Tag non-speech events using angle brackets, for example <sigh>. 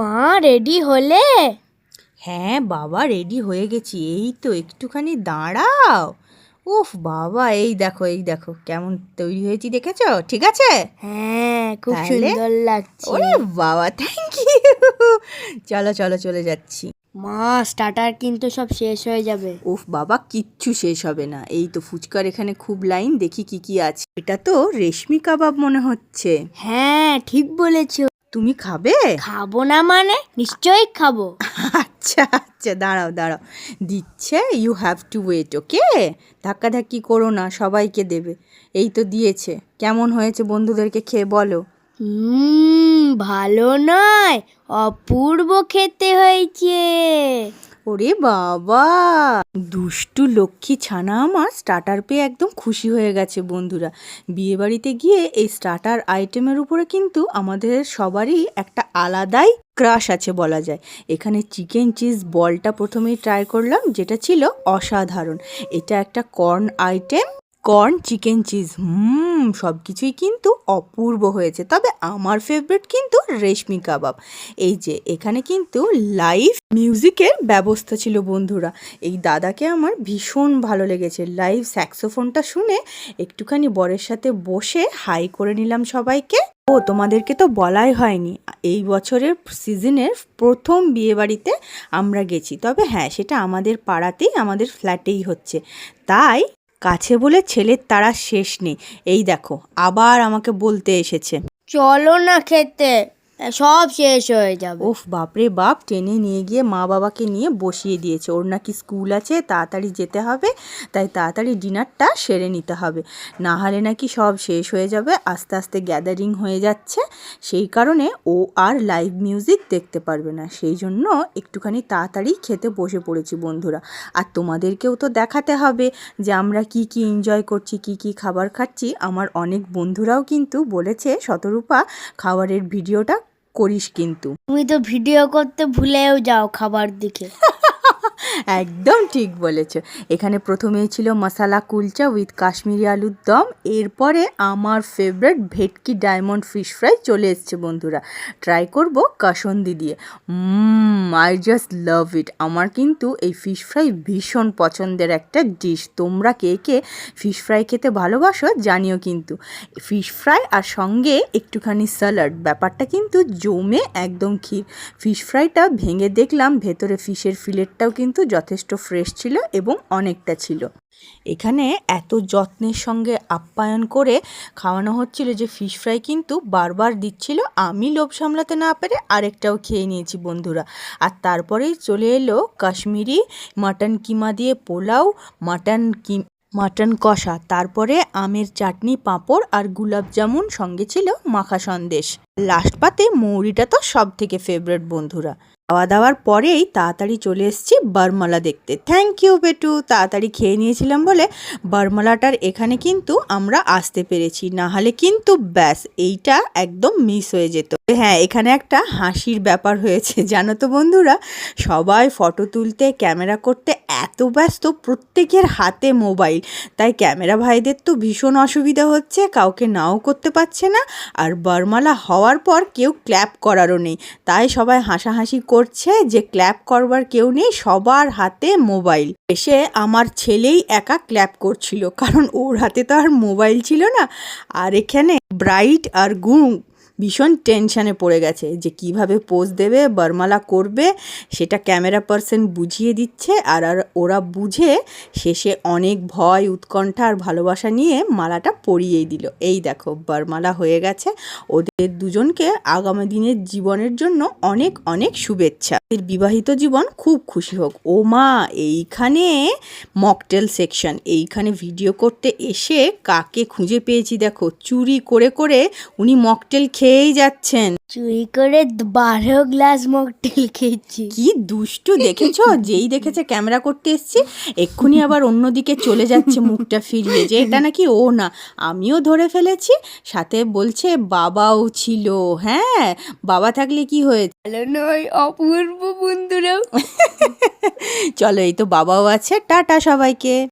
মা রেডি হলে? হ্যাঁ বাবা রেডি হয়ে গেছি। এই তো একটুখানি দাঁড়াও। উফ বাবা এই দেখো এই দেখো কেমন তৈরি হয়েছি দেখেছ? ঠিক আছে? হ্যাঁ খুব সুন্দর লাগছে। ওরে বাবা থ্যাংক ইউ চলো চলো চলে যাচ্ছি। মা স্টার্টার কিন্তু সব শেষ হয়ে যাবে। উফ বাবা কিচ্ছু শেষ হবে না। এই তো ফুচকার এখানে খুব লাইন দেখি কি কি আছে। এটা তো রেশমি কাবাব মনে হচ্ছে। হ্যাঁ ঠিক বলেছ। তুমি খাবে? খাব না মানে? নিশ্চয়ই খাব। আচ্ছা আচ্ছা দাঁড়াও দাঁড়াও। দিচ্ছে you have to wait okay ধাক্কাধাক্কি করো না সবাইকে দেবে। এই তো দিয়েছে। কেমন হয়েছে বন্ধুদেরকে খেয়ে বলো? হুম ভালো নয়। অপূর্ব খেতে হয়েছে। ওরে বাবা! দুষ্টু লক্ষ্মী ছানা আমার স্টার্টার পেয়ে একদম খুশি হয়ে গেছে বন্ধুরা। বিয়েবাড়িতে গিয়ে এই স্টার্টার আইটেমের উপরে কিন্তু আমাদের সবারই একটা আলাদাই ক্রাশ আছে বলা যায়। এখানে চিকেন চিজ বলটা প্রথমেই ট্রাই করলাম, যেটা ছিল অসাধারণ। এটা একটা corn item corn chicken cheese হুম সব কিছুই কিন্তু অপূর্ব হয়েছে। তবে আমার ফেভারিট কিন্তু রেশমি কাবাব। এই যে, এখানে কিন্তু লাইভ মিউজিকের ব্যবস্থা ছিল বন্ধুরা। এই দাদাকে আমার ভীষণ ভালো লেগেছে। লাইভ স্যাক্সোফোনটা শুনে একটুখানি বরের সাথে বসে হাই করে নিলাম সবাইকে। ও, তোমাদেরকে তো বলাই হয়নি। এই বছরের সিজনের প্রথম বিয়েবাড়িতে আমরা গেছি। তবে হ্যাঁ সেটা আমাদের পাড়াতেই, আমাদের ফ্ল্যাটেই হচ্ছে। তাই কাছে বলে ছেলের তারা শেষ নেই। এই দেখো, আবার আমাকে বলতে এসেছে। চলো না খেতে। সব শেষ হয়ে যাবে। ওফ বাপরে বাপ, টেনে নিয়ে গিয়ে মা বাবাকে নিয়ে বসিয়ে দিয়েছে। ওর নাকি স্কুল আছে, তাড়াতাড়ি যেতে হবে, তাই তাড়াতাড়ি ডিনারটা সেরে নিতে হবে। না হলে নাকি সব শেষ হয়ে যাবে, আস্তে আস্তে গ্যাদারিং হয়ে যাচ্ছে। সেই কারণে ও আর লাইভ মিউজিক দেখতে পারবে না। সেই জন্য একটুখানি তাড়াতাড়ি খেতে বসে পড়েছি বন্ধুরা। আর তোমাদেরকেও তো দেখাতে হবে যে আমরা কি কি এনজয় করছি, কি কি খাবার খাচ্ছি। আমার অনেক বন্ধুরাও কিন্তু বলেছে, শতরূপা খাবারের ভিডিওটা করিস কিন্তু। তুমি তো ভিডিও করতে ভুলেও যাও খাবার দিকে। একদম ঠিক বলেছ। এখানে প্রথমেই ছিল মশালা কুলচা উইথ কাশ্মীরি আলুর দম। এরপরে আমার ফেভারিট ভেটকি ডায়মন্ড ফিশ ফ্রাই চলে এসছে বন্ধুরা। ট্রাই করব কাসন্দি দিয়ে। আই জাস্ট লাভ ইট আমার কিন্তু এই ফিশ ফ্রাই ভীষণ পছন্দের একটা ডিশ তোমরা কে কে ফিশ ফ্রাই খেতে ভালোবাসো জানিও কিন্তু। ফিশ ফ্রাই আর সঙ্গে একটুখানি স্যালাড ব্যাপারটা কিন্তু জমে একদম ক্ষীর। ফিশ ফ্রাইটা ভেঙে দেখলাম, ভেতরে ফিশের ফিলেটটাও কিন্তু যথেষ্ট ফ্রেশ ছিল এবং অনেকটা ছিল। এখানে এত যত্নের সঙ্গে আপ্যায়ন করে খাওয়ানো হচ্ছিল যে ফিশ ফ্রাই কিন্তু বারবার দিচ্ছিল। আমি লোভ সামলাতে না পেরে আরেকটাও খেয়ে নিয়েছি বন্ধুরা। আর তারপরেই চলে এলো কাশ্মীরি মাটন কিমা দিয়ে পোলাও, মাটন কি, মাটন কষা। তারপরে আমের চাটনি, পাঁপড় আর গুলাব জামুন সঙ্গে ছিল মাখা সন্দেশ। লাস্ট পাতে মৌরিটা তো সব থেকে ফেভারিট বন্ধুরা। খাওয়া দাওয়ার পরেই তাড়াতাড়ি চলে এসেছি বারমালা দেখতে। থ্যাংক ইউ বেটু। তাড়াতাড়ি খেয়ে নিয়েছিলাম বলে বারমালাটার এখানে কিন্তু আমরা আসতে পেরেছি। না হলে কিন্তু ব্যাস, এইটা একদম মিস হয়ে যেত। হ্যাঁ এখানে একটা হাসির ব্যাপার হয়েছে, জানো তো বন্ধুরা? সবাই ফটো তুলতে, ক্যামেরা করতে এত ব্যস্ত, প্রত্যেকের হাতে মোবাইল। তাই ক্যামেরা ভাইদের তো ভীষণ অসুবিধা হচ্ছে, কাউকে নাও করতে পারছে না। আর বরমালা হওয়ার পর কেউ ক্ল্যাপ করারও নেই। তাই সবাই হাসাহাসি করছে যে ক্ল্যাপ করবার কেউ নেই, সবার হাতে মোবাইল এসে আমার ছেলেই একা ক্ল্যাপ করছিল, কারণ ওর হাতে তো আর মোবাইল ছিল না। আর এখানে ব্রাইট আর গুঁ ভীষণ টেনশানে পড়ে গেছে যে কীভাবে পোজ দেবে, বরমালা করবে, সেটা ক্যামেরা পার্সন বুঝিয়ে দিচ্ছে আর আর ওরা বুঝে শেষে অনেক ভয়, উৎকণ্ঠা আর ভালোবাসা নিয়ে মালাটা পরিয়েই দিল। এই দেখো, বারমালা হয়ে গেছে। ওদের দুজনকে আগামী দিনের জীবনের জন্য অনেক অনেক শুভেচ্ছা। এর বিবাহিত জীবন খুব খুশি হোক। ও মা, এইখানে মকটেল সেকশন, এইখানে ভিডিও করতে এসে কাকে খুঁজে পেয়েছি দেখো। চুরি করে করে উনি মকটেল খেয়েই যাচ্ছেন। চুরি করে বারো গ্লাস মকটেল খেয়েছি। কি দুষ্টু দেখেছ? যেই দেখেছে ক্যামেরা করতে এসছি এক্ষুনি আবার অন্যদিকে চলে যাচ্ছে মুখটা ফিরিয়ে যে এটা নাকি ও না। আমিও ধরে ফেলেছি সাথে বলছে বাবাও ছিল। হ্যাঁ বাবা থাকলে কি হয়েছে? ভালো নয় অপূর্ব বন্ধুরাও। <laughs> চলো এই তো বাবাও আছে। টাটা সবাইকে।